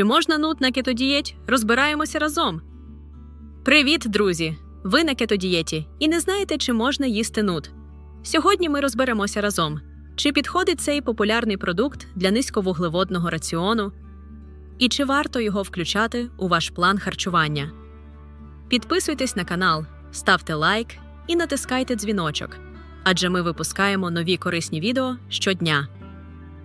Чи можна нут на кетодієті? Розбираємося разом. Привіт, друзі! Ви на кетодієті і не знаєте, чи можна їсти нут. Сьогодні ми розберемося разом, чи підходить цей популярний продукт для низьковуглеводного раціону, і чи варто його включати у ваш план харчування. Підписуйтесь на канал, ставте лайк і натискайте дзвіночок, адже ми випускаємо нові корисні відео щодня.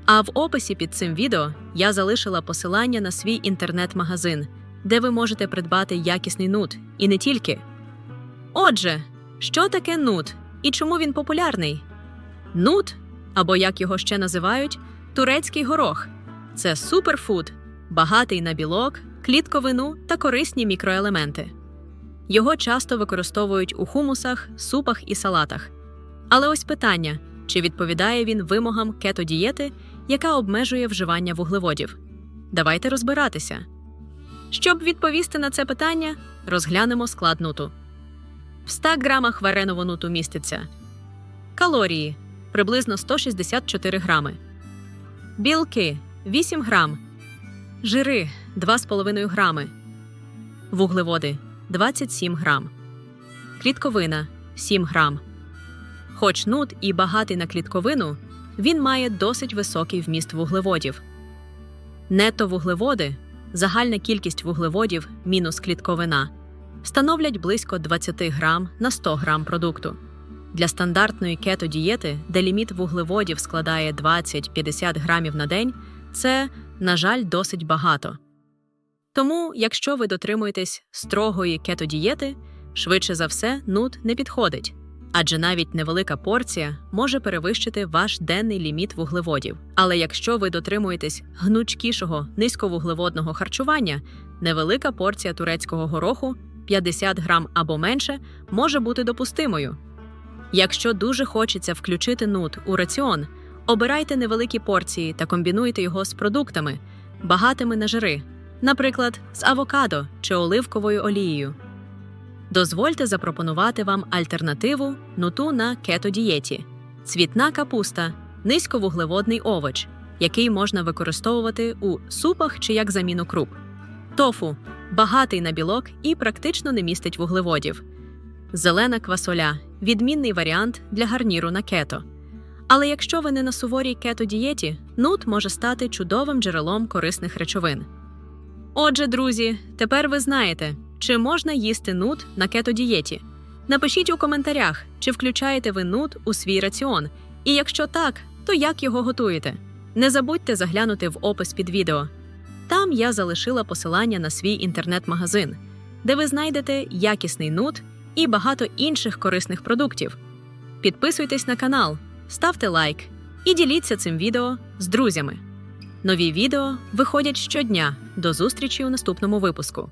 А в описі під цим відео я залишила посилання на свій інтернет-магазин, де ви можете придбати якісний нут і не тільки. Отже, що таке нут і чому він популярний? Нут, або як його ще називають, турецький горох це суперфуд, багатий на білок, клітковину та корисні мікроелементи. Його часто використовують у хумусах, супах і салатах. Але ось питання: чи відповідає він вимогам кетодієти, яка обмежує вживання вуглеводів? Давайте розбиратися. Щоб відповісти на це питання, розглянемо склад нуту. В 100 грамах вареного нуту міститься калорії приблизно 164 грами, білки 8 грам, жири 2,5 грами, вуглеводи 27 грам, клітковина 7 грам. Хоч нут і багатий на клітковину, він має досить високий вміст вуглеводів. Нетто вуглеводи, загальна кількість вуглеводів мінус клітковина, становлять близько 20 грам на 100 грам продукту. Для стандартної кето-дієти, де ліміт вуглеводів складає 20-50 грамів на день, це, на жаль, досить багато. Тому, якщо ви дотримуєтесь строгої кето-дієти, швидше за все, нут не підходить, адже навіть невелика порція може перевищити ваш денний ліміт вуглеводів. Але якщо ви дотримуєтесь гнучкішого низьковуглеводного харчування, невелика порція турецького гороху 50 грам або менше може бути допустимою. Якщо дуже хочеться включити нут у раціон, обирайте невеликі порції та комбінуйте його з продуктами, багатими на жири, наприклад, з авокадо чи оливковою олією. Дозвольте запропонувати вам альтернативу нуту на кето-дієті – цвітна капуста, низьковуглеводний овоч, який можна використовувати у супах чи як заміну круп. Тофу багатий на білок і практично не містить вуглеводів. Зелена квасоля відмінний варіант для гарніру на кето. Але якщо ви не на суворій кето-дієті, нут може стати чудовим джерелом корисних речовин. Отже, друзі, тепер ви знаєте, чи можна їсти нут на кето-дієті. Напишіть у коментарях, чи включаєте ви нут у свій раціон, і якщо так, то як його готуєте. Не забудьте заглянути в опис під відео. Там я залишила посилання на свій інтернет-магазин, де ви знайдете якісний нут і багато інших корисних продуктів. Підписуйтесь на канал, ставте лайк і діліться цим відео з друзями. Нові відео виходять щодня. До зустрічі у наступному випуску.